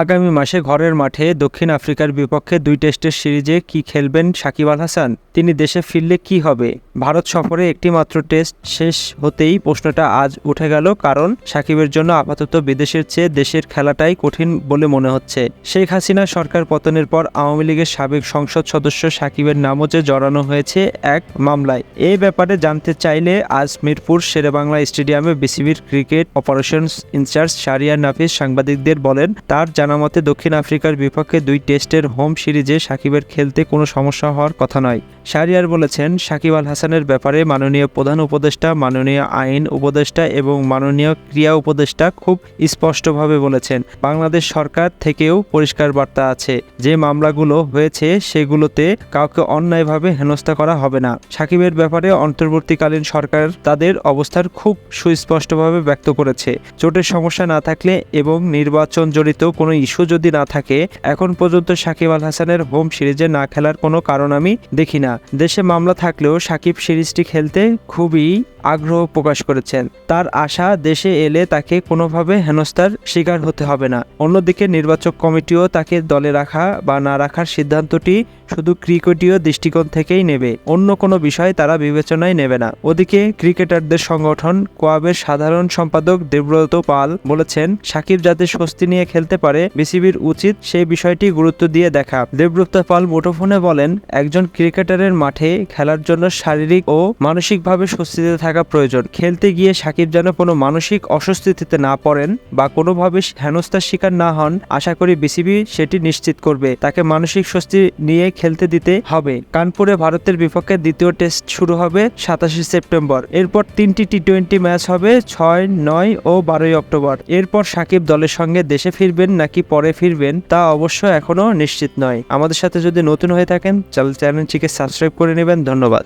আগামী মাসে ঘরের মাঠে দক্ষিণ আফ্রিকার বিপক্ষে দুই টেস্টের সিরিজে কি খেলবেন সাকিব আল হাসান? তিনি দেশে ফিরলে কি হবে? ভারত সফরে একটি মাত্র টেস্ট শেষ হতেই প্রশ্নটা আজ উঠে গেল, কারণ সাকিবের জন্য আপাতত বিদেশের চেয়ে দেশের খেলাটাই কঠিন বলে মনে হচ্ছে। শেখ হাসিনা সরকার পতনের পর আওয়ামী লীগের সাবেক সংসদ সদস্য সাকিবের নামও যে জড়ানো হয়েছে এক মামলায়। এই ব্যাপারে জানতে চাইলে আজ মিরপুর শেরেবাংলা স্টেডিয়ামে বিসিবির cricket operations in charge Shahriar Nafees সাংবাদিকদের বলেন, তার জানা মতে, দক্ষিণ আফ্রিকার বিপক্ষে দুই টেস্টের হোম সিরিজে সাকিবের খেলতে কোনো সমস্যা হওয়ার কথা নয়। শারিয়ার বলেছেন, সাকিব আল হাসানের ব্যাপারে মাননীয় প্রধান উপদেষ্টা, মাননীয় আইন উপদেষ্টা এবং মাননীয় ক্রিয়া উপদেষ্টা খুব স্পষ্টভাবে বলেছেন, বাংলাদেশ সরকার থেকেও পরিষ্কার বার্তা আছে, যে মামলাগুলো হয়েছে সেগুলোতে কাউকে অন্যায়ভাবে হেনস্থা করা হবে না। সাকিবের ব্যাপারে অন্তর্বর্তীকালীন সরকার তাদের অবস্থার খুব সুস্পষ্টভাবে ব্যক্ত করেছে। চোটের সমস্যা না থাকলে এবং নির্বাচন জড়িত কোনো ইস্যু যদি না থাকে, এখন পর্যন্ত সাকিব আল হাসানের হোম সিরিজে না খেলার কোনো কারণ আমি দেখি না। দেশে মামলা থাকলেও সাকিব সিরিজটি খেলতে খুবই আগ্রহ প্রকাশ করেছেন। তার আশা, দেশে এলে তাকে কোনোভাবে হেনস্থার শিকার হতে হবে না। অন্যদিকে নির্বাচক কমিটিও তাকে দলে রাখা বা না রাখার সিদ্ধান্তটি শুধু ক্রিকেটীয় দৃষ্টিকোণ থেকেই নেবে। অন্য কোনো বিষয় তারা বিবেচনায় নেবে না। ওদিকে ক্রিকেটারদের সংগঠন কোয়াবের সাধারণ সম্পাদক দেবব্রত পাল বলেছেন, সাকিব যাতে স্বস্তি নিয়ে খেলতে পারে বিসিবির উচিত সেই বিষয়টি গুরুত্ব দিয়ে দেখা। দেবব্রত পাল মুঠোফোনে বলেন, একজন ক্রিকেটারের মাঠে খেলার জন্য শারীরিক ও মানসিকভাবে স্বস্তিতে থাকা প্রয়োজন। খেলতে গিয়ে সাকিব যেন কোনো মানসিক অস্বস্তিতে না পড়েন বা কোনোভাবে হেনস্থার শিকার না হন, আশা করি বিসিবি সেটি নিশ্চিত করবে। তাকে মানসিক স্বস্তি নিয়ে খেলতে দিতে হবে। কানপুরে ভারতের বিপক্ষে দ্বিতীয় টেস্ট শুরু হবে সাতাশে সেপ্টেম্বর। এরপর তিনটি টি টোয়েন্টি ম্যাচ হবে ছয়, নয় ও বারোই অক্টোবর। এরপর সাকিব দলের সঙ্গে দেশে ফিরবেন নাকি পরে ফিরবেন তা অবশ্য এখনও নিশ্চিত নয়। আমাদের সাথে যদি নতুন হয়ে থাকেন, চ্যানেলটিকে সাবস্ক্রাইব করে নেবেন। ধন্যবাদ।